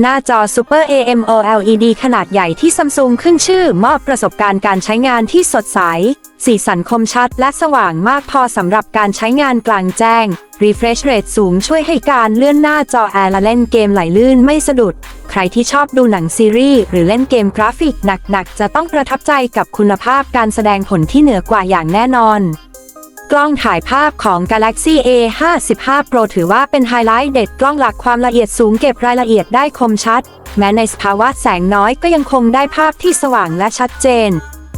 หน้าจอ Super AMOLED ขนาดใหญ่ที่ซัมซุงขึ้นชื่อ มอบประสบการณ์การใช้งานที่สดใส สีสันคมชัดและสว่างมากพอสำหรับการใช้งานกลางแจ้ง Refresh Rate สูงช่วยให้การเลื่อนหน้าจอแอร์และเล่นเกมไหลลื่นไม่สะดุด ใครที่ชอบดูหนังซีรีส์หรือเล่นเกมกราฟิกหนักๆ จะต้องประทับใจกับคุณภาพการแสดงผลที่เหนือกว่าอย่างแน่นอน กล้องถ่ายภาพของ Galaxy A 55 Pro ถือว่าเป็นไฮไลท์เด็ดกล้องหลักความละเอียดสูงเก็บรายละเอียดได้คมชัด แม้ในสภาวะแสงน้อยก็ยังคงได้ภาพที่สว่างและชัดเจน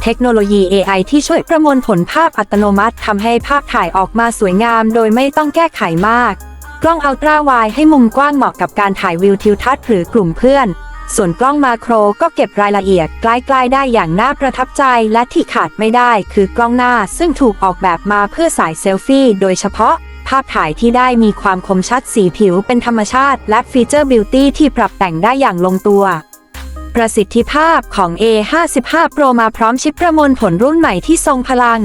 เทคโนโลยี AI ที่ช่วยประมวลผลภาพอัตโนมัติทำให้ภาพถ่ายออกมาสวยงาม โดยไม่ต้องแก้ไขมาก กล้องอัลตราไวให้มุมกว้างเหมาะกับการถ่ายวิวทิวทัศน์หรือกลุ่มเพื่อน ส่วนกล้องมาโครก็เก็บรายละเอียดใกล้ๆได้อย่างน่าประทับใจและที่ขาดไม่ได้คือกล้องหน้าซึ่งถูกออกแบบมาเพื่อสายเซลฟี่โดยเฉพาะ ภาพถ่ายที่ได้มีความคมชัดสีผิวเป็นธรรมชาติ และฟีเจอร์บิวตี้ที่ปรับแต่งได้อย่างลงตัว ประสิทธิภาพของ A55 Pro มาพร้อมชิปประมวลผลรุ่นใหม่ที่ทรงพลัง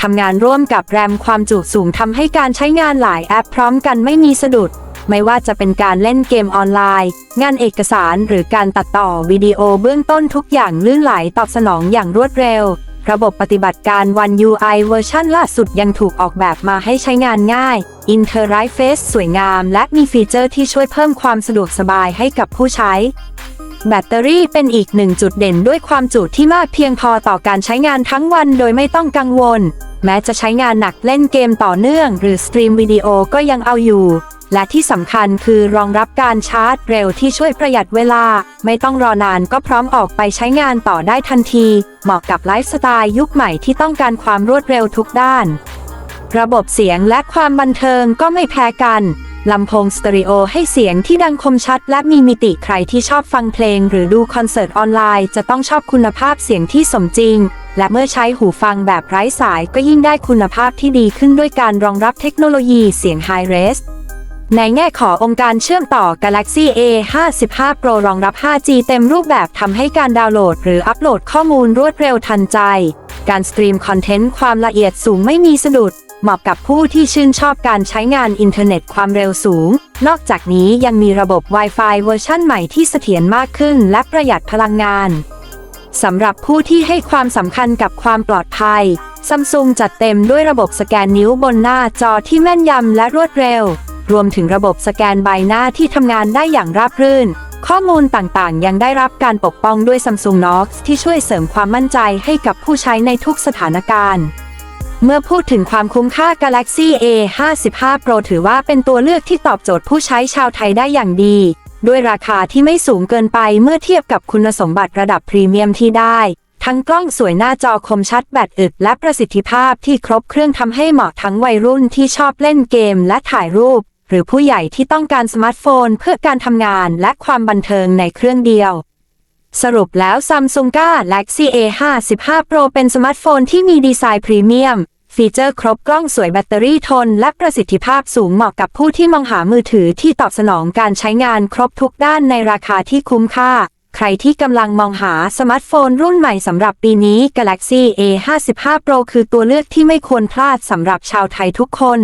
ทำงานร่วมกับแรมความจุสูงทำให้การใช้งานหลายแอปพร้อมกันไม่มีสะดุด ไม่ว่าจะเป็นการเล่นเกมออนไลน์ งานเอกสารหรือการตัดต่อวิดีโอเบื้องต้นทุกอย่างลื่นไหลตอบสนองอย่างรวดเร็ว ระบบปฏิบัติการ One UI เวอร์ชันล่าสุดยังถูกออกแบบมาให้ใช้งานง่าย Interface สวยงาม และมีฟีเจอร์ที่ช่วยเพิ่มความสะดวกสบายให้กับผู้ใช้ แบตเตอรี่เป็นอีกหนึ่งจุดเด่นด้วยความจุที่มากเพียงพอต่อการใช้งานทั้งวันโดยไม่ต้องกังวล แม้จะใช้งานหนักเล่นเกมต่อเนื่อง หรือสตรีมวิดีโอก็ยังเอาอยู่ และที่สำคัญคือรองรับการชาร์จเร็วที่ช่วยประหยัดเวลา ไม่ต้องรอนานก็พร้อมออกไปใช้งานต่อได้ทันที เหมาะกับไลฟ์สไตล์ยุคใหม่ที่ต้องการความรวดเร็วทุกด้าน ระบบเสียงและความบันเทิงก็ไม่แพ้กัน ลำโพงสเตอริโอให้เสียงที่ดังคมชัดและมีมิติใครที่ชอบฟังเพลงหรือดูคอนเสิร์ตออนไลน์จะต้องชอบคุณภาพเสียงที่สมจริง และเมื่อใช้หูฟังแบบไร้สายก็ยิ่งได้คุณภาพที่ดีขึ้นด้วยการรองรับเทคโนโลยีเสียง High Res ในแง่ขององค์การเชื่อมต่อ Galaxy A 55 Pro รองรับ 5G เต็มรูปแบบทำให้การดาวน์โหลด หรืออัปโหลดข้อมูลรวดเร็วทันใจ การสตรีมคอนเทนต์ความละเอียดสูงไม่มีสะดุด เหมาะกับผู้ที่ชื่นชอบการใช้งานอินเทอร์เน็ตความเร็วสูง นอกจากนี้ยังมีระบบ Wi-Fi เวอร์ชั่นใหม่ที่เสถียรมากขึ้นและประหยัดพลังงานสำหรับผู้ที่ให้ความสำคัญกับความปลอดภัยซัมซุงจัดเต็มด้วยระบบสแกนนิ้วบนหน้าจอที่แม่นยำและรวดเร็ว รวมถึงระบบสแกนใบหน้าที่ทำงานได้อย่างราบรื่น ข้อมูลต่างๆ ยังได้รับการปกป้องด้วย Samsung Knox ที่ช่วยเสริมความมั่นใจให้กับผู้ใช้ในทุกสถานการณ์ เมื่อพูดถึงความคุ้มค่า Galaxy A 55 Pro ถือว่าเป็นตัวเลือกที่ตอบโจทย์ผู้ใช้ชาวไทยได้อย่างดี ด้วยราคาที่ไม่สูงเกินไปเมื่อเทียบกับคุณสมบัติระดับพรีเมียมที่ได้ ทั้งกล้องสวยหน้าจอคมชัดแบตอึดและประสิทธิภาพที่ครบเครื่องทำให้เหมาะทั้งวัยรุ่นที่ชอบเล่นเกมและถ่ายรูป หรือผู้ใหญ่ที่ต้องการสมาร์ทโฟน เพื่อการทำงานและความบันเทิงในเครื่องเดียว สรุปแล้ว Samsung Galaxy A 55 Pro เป็นสมาร์ทโฟนที่มีดีไซน์พรีเมียม ฟีเจอร์ครบกล้องสวยแบตเตอรี่ทน และประสิทธิภาพสูงเหมาะกับผู้ที่มองหามือถือที่ตอบสนองการใช้งานครบทุกด้านในราคาที่คุ้มค่า ใครที่กำลังมองหาสมาร์ทโฟนรุ่นใหม่สำหรับปีนี้ Galaxy A 55 Pro คือตัวเลือกที่ไม่ควรพลาดสำหรับชาวไทยทุกคน